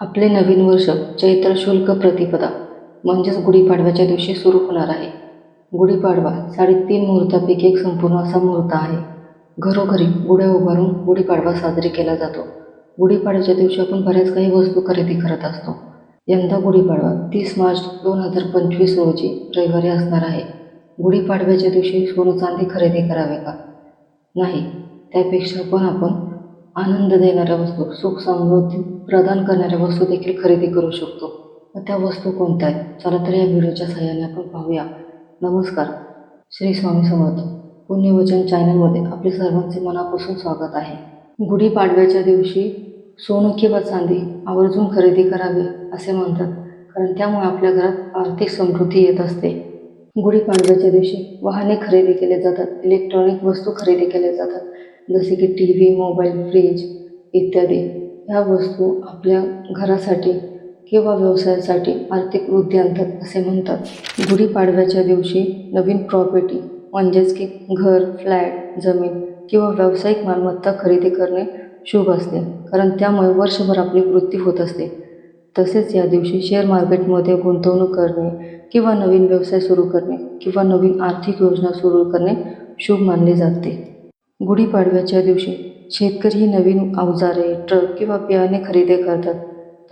आपले नवीन वर्ष चैत्र शुल्क प्रतिपदा म्हणजेच गुढीपाडव्याच्या दिवशी सुरू होणार आहे. गुढीपाडवा साडेतीन मुहूर्तापैकी एक संपूर्ण असा मुहूर्त आहे. घरोघरी गुढ्या उभारून गुढीपाडवा साजरी केला जातो. गुढीपाडव्याच्या दिवशी आपण बऱ्याच काही वस्तू खरेदी करत असतो. यंदा गुढीपाडवा तीस मार्च दोन हजार पंचवीस रोजी रविवारी असणार आहे. गुढीपाडव्याच्या दिवशी सोनं चांदी खरेदी करावे का? नाही. त्यापेक्षा पण आपण आनंद देणाऱ्या वस्तू सुख समृद्धी प्रदान करणाऱ्या वस्तू देखील खरेदी करू शकतो. व त्या वस्तू कोणत्या आहेत? चला तर या व्हिडिओच्या सहाय्याने आपण पाहूया. नमस्कार. श्री स्वामी समर्थ. पुण्यवचन चॅनलमध्ये आपले सर्वांचे मनापासून स्वागत आहे. गुढीपाडव्याच्या दिवशी सोनं किंवा चांदी आवर्जून खरेदी करावे असे म्हणतात कारण त्यामुळे आपल्या घरात आर्थिक समृद्धी येत असते. गुढीपाडव्याच्या दिवशी वाहने खरेदी केले जातात इलेक्ट्रॉनिक वस्तू खरेदी केल्या जातात. जसे की टी व्ही मोबाईल फ्रीज इत्यादी. ह्या वस्तू आपल्या घरासाठी किंवा व्यवसायासाठी आर्थिक वृद्धी आणतात असे म्हणतात. गुढीपाडव्याच्या दिवशी नवीन प्रॉपर्टी म्हणजेच की घर फ्लॅट जमीन किंवा व्यावसायिक मालमत्ता खरेदी करणे शुभ असते. कारण त्यामुळे वर्षभर आपली वृत्ती होत असते. तसेच या दिवशी शेअर मार्केटमध्ये गुंतवणूक करणे किंवा नवीन व्यवसाय सुरू करणे किंवा नवीन आर्थिक योजना सुरू करणे शुभ मानले जाते. गुढीपाडव्याच्या दिवशी शेतकरी ही नवीन अवजारे ट्रक किंवा बियाणे खरेदी करतात.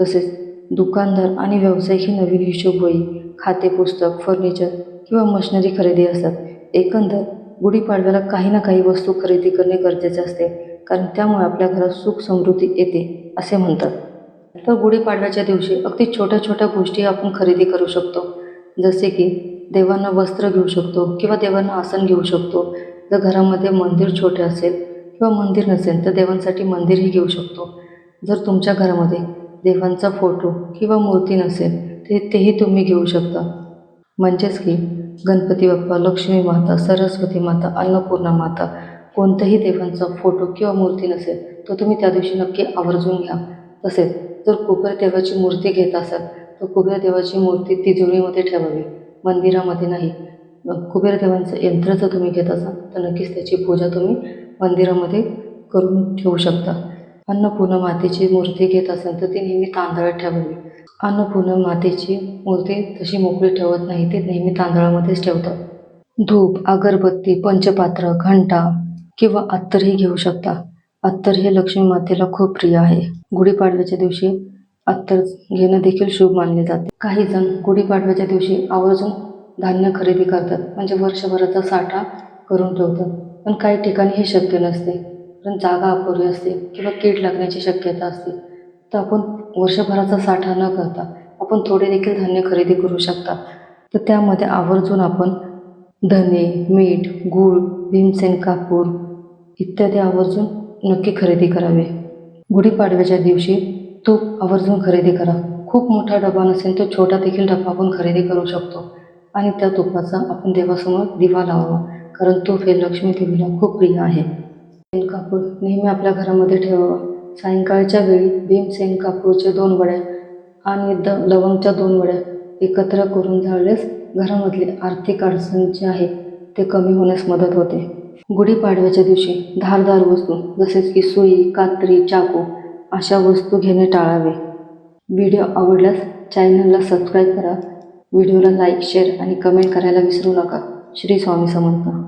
तसेच दुकानदार आणि व्यावसायिक ही नवीन हिशोबवही खाते पुस्तक फर्निचर किंवा मशिनरी खरेदी असतात. एकंदर गुढीपाडव्याला काही ना काही वस्तू खरेदी करणे गरजेचे असते कारण त्यामुळे आपल्या घरात सुख समृद्धी येते असे म्हणतात. तर गुढीपाडव्याच्या दिवशी अगदी छोट्या छोट्या गोष्टी आपण खरेदी करू शकतो. जसे की देवांना वस्त्र घेऊ शकतो किंवा देवांना आसन घेऊ शकतो. जर घरामध्ये मंदिर छोटे असेल किंवा मंदिर नसेल तर देवांसाठी मंदिरही घेऊ शकतो. जर तुमच्या घरामध्ये देवांचा फोटो किंवा मूर्ती नसेल ते तेही तुम्ही घेऊ शकता. म्हणजेच की गणपती बाप्पा लक्ष्मी माता सरस्वती माता अन्नपूर्णा माता कोणत्याही देवांचा फोटो किंवा मूर्ती नसेल तर तुम्ही त्या दिवशी नक्की आवर्जून घ्या. तसेच जर कुबेर देवाची मूर्ती घेत असाल तर कुबेर देवाची मूर्ती तिजोरीमध्ये ठेवावी. मंदिरामध्ये नाही. कुबेर देवांचं यंत्र जर तुम्ही घेत असाल तर नक्कीच त्याची पूजा तुम्ही मंदिरामध्ये करून ठेवू शकता. अन्नपूर्णा मातेची मूर्ती घेत असाल तर ती नेहमी तांदळात ठेवावी. अन्नपूर्ण मातेची मूर्ती तशी मोकळी ठेवत नाही ते नेहमी तांदळामध्येच ठेवतात. धूप अगरबत्ती पंचपात्र घंटा किंवा अत्तरही घेऊ शकता. अत्तर हे लक्ष्मी मातेला खूप प्रिय आहे. गुढीपाडव्याच्या दिवशी अत्तर घेणं देखील शुभ मानले जाते. काही जण गुढीपाडव्याच्या दिवशी आवर्जून धान्य खरेदी करतात. म्हणजे वर्षभराचा साठा करून ठेवतात. पण काही ठिकाणी हे शक्य नसते. कारण जागा अपुरी असते किंवा कीड लागण्याची शक्यता असते. तर आपण वर्षभराचा साठा न करता आपण थोडे देखील धान्य खरेदी करू शकता. तर त्यामध्ये आवर्जून आपण धने मीठ गूळ भीमसेन कापूर इत्यादी आवर्जून नक्की खरेदी करावे. गुढीपाडव्याच्या दिवशी तूप आवर्जून खरेदी करा. खूप मोठा डबा नसेल तर छोटा देखील डबा आपण खरेदी करू शकतो. आणि त्या तुपाचा आपण देवासमोर दिवा लावावा. कारण तूप हे लक्ष्मी देवीला खूप प्रिय आहे. सेन कापूर नेहमी आपल्या घरामध्ये ठेवावा. सायंकाळच्या वेळी भीमसेन कापूरच्या दोन वड्या आणि द लवंगच्या दोन वड्या एकत्र करून झाल्यास घरामधली आर्थिक अडचण जी आहे ते कमी होण्यास मदत होते. गुढीपाडव्याच्या दिवशी धारदार वस्तू जसेच की सुई कात्री चाकू अशा वस्तू घेणे टाळावे. व्हिडिओ आवडल्यास चॅनलला सबस्क्राईब करा. व्हिडिओला लाईक शेअर आणि कमेंट करायला विसरू नका. श्री स्वामी समर्थ.